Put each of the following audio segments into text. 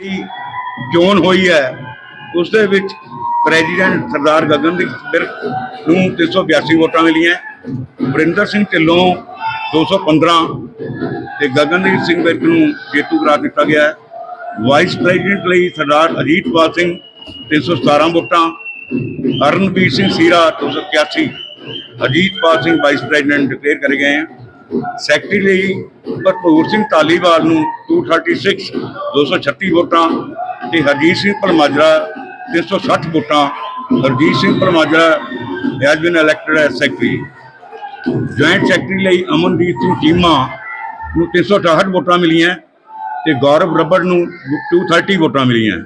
ਦੀ ਚੋਣ ਹੋਈ ਹੈ ਉਸ ਦੇ ਵਿੱਚ ਪ੍ਰੈਜ਼ੀਡੈਂਟ ਸਰਦਾਰ ਗਗਨਦੀਪ ਬਿਰਕ ਨੂੰ 382 ਵੋਟਾਂ ਮਿਲੀਆਂ ਵਰਿੰਦਰ ਸਿੰਘ ਢਿੱਲੋਂ 215 ਤੇ ਗਗਨਦੀਪ ਸਿੰਘ ਬਿਰਕ ਨੂੰ ਜੇਤੂ ਕਰਾਰ ਦਿੱਤਾ ਗਿਆ ਹੈ। ਵਾਈਸ ਪ੍ਰੈਜ਼ੀਡੈਂਟ ਲਈ ਸਰਦਾਰ ਅਜੀਤਪਾਲ ਸਿੰਘ 317 ਵੋਟਾਂ Arnavir Singh Seera 281 Ajitpal Singh vice president declare ਕਰੇ ਗਏ ਹਨ ਸੈਕਟਰੀ ਲਈ ਭਰਪੂਰ ਸਿੰਘ ਧਾਲੀਵਾਲ ਨੂੰ 236 236 ਵੋਟਾਂ ਤੇ ਹਰਜੀਤ ਸਿੰਘ ਪਰਮਾਜਰਾ 360 ਵੋਟਾਂ। Harjit Singh Parmajra has been elected as secretary joint secretary ਲਈ ਅਮਨਦੀਪ ਸਿੰਘ ਚੀਮਾ ਨੂੰ 368 ਵੋਟਾਂ ਮਿਲੀਆਂ ਤੇ ਗੌਰਵ ਰੱਬੜ ਨੂੰ 230 ਵੋਟਾਂ ਮਿਲੀਆਂ।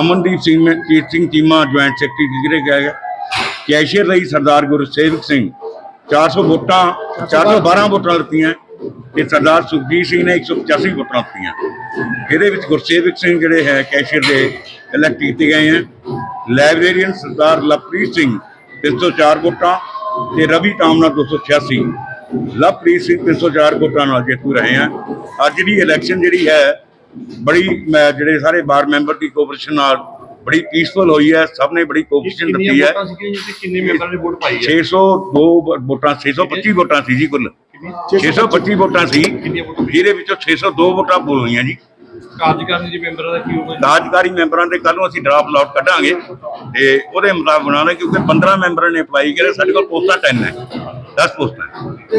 ਅਮਨਦੀਪ ਸਿੰਘ ਮਨਜੀਤ ਸਿੰਘ ਚੀਮਾ ਜੁਆਇੰਟ ਸੈਕਟਰੀ ਜਿਹੜੇ ਗਏ ਹੈ ਕੈਸ਼ੀਅਰ ਲਈ ਸਰਦਾਰ ਗੁਰਸੇਵਕ ਸਿੰਘ। 400 ਵੋਟਾਂ 412 ਵੋਟਾਂ ਲਿੱਤੀਆਂ ਤੇ ਸਰਦਾਰ ਸੁਖਜੀਤ ਸਿੰਘ ਨੇ 185 ਵੋਟਾਂ ਲਿੱਤੀਆਂ ਇਹਦੇ ਵਿੱਚ ਗੁਰਸੇਵਕ ਸਿੰਘ ਜਿਹੜੇ ਹੈ, ਕੈਸ਼ੀਅਰ ਦੇ ਇਲੈਕਟ ਕੀਤੇ ਗਏ ਹੈ। ਲਾਇਬ੍ਰੇਰੀਅਨ ਸਰਦਾਰ ਲਵਪ੍ਰੀਤ ਸਿੰਘ 304 ਵੋਟਾਂ ਤੇ ਰਵੀ ਟਾਮਨਾ 286 ਲਵਪ੍ਰੀਤ ਸਿੰਘ 304 ਵੋਟਾਂ ਨਾਲ ਜੇਤੂ ਰਹੇ ਹਨ ਅੱਜ ਦੀ ਇਲੈਕਸ਼ਨ ਜਿਹੜੀ ਹੈ, ਬੜੀ, ਮੈਂ ਜਿਹੜੇ ਸਾਰੇ ਬਾਰ ਮੈਂਬਰ ਦੀ ਕੋਆਪਰੇਸ਼ਨ ਨਾਲ ਬੜੀ ਪੀਸਫੁਲ ਹੋਈ ਹੈ ਸਭ ਨੇ ਬੜੀ ਕੋਆਪਰੇਸ਼ਨ ਕਿੰਨੀਆਂ ਦਿੱਤੀ ਹੈ। ਵੋਟਾਂ ਸੀਗੀਆਂ ਜੀ ਤੇ ਕਿੰਨੇ ਮੈਂਬਰਾਂ ਨੇ ਵੋਟ ਪਾਈ ਹੈ? 602 ਵ- ਵੋਟਾਂ 625 ਵੋਟਾਂ ਸੀ ਜੀ ਕੁੱਲ। 625 ਵੋਟਾਂ ਸੀ। ਕਿੰਨੀਆਂ ਵੋਟਾਂ? ਜਿਹਦੇ ਵਿੱਚੋਂ 602 ਵੋਟਾਂ ਪੋਲ ਹੋਈਆਂ ਜੀ। ਕਾਰਜਕਾਰੀ ਦੇ ਮੈਂਬਰਾਂ ਦਾ ਕੀ ਹੋਊਗਾ ਜੀ? ਮੈਂਬਰਾਂ ਦੇ ਕੱਲ ਨੂੰ ਅਸੀਂ ਡਰਾਫਟ ਲਾਟ ਕੱਢਾਂਗੇ। ਤੇ ਉਹਦੇ ਮੁਤਾਬਕ ਬਣਾਉਣਾ ਕਿਉਂਕਿ 15 ਮੈਂਬਰਾਂ ਨੇ ਅਪਲਾਈ ਕਰੇ ਸਾਡੇ ਕੋਲ ਪੋਸਟਾਂ 10 ਹੈ। 10 ਪੋਸਟਾਂ।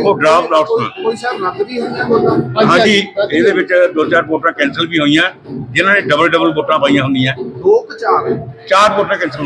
ਉਹ ਡਰਾਫਟ ਲਾਟ ਕੋਈ ਸਾਹਿਬ ਰੱਦ ਵੀ ਹੋਈਆਂ ਵੋਟਾਂ? ਹਾਂਜੀ ਇਹਦੇ ਵਿੱਚ ਦੋ ਚਾਰ ਵੋਟਾਂ ਕੈਂਸਲ ਵੀ ਹੋਈਆਂ ਜਿਨ੍ਹਾਂ ਨੇ ਡਬਲ ਡਬਲ ਵੋਟਾਂ ਪਾਈਆਂ ਹੁੰਦੀਆਂ। ਦੋ ਚਾਰ। ਚਾਰ ਵੋਟਾਂ ਕੈਂਸਲ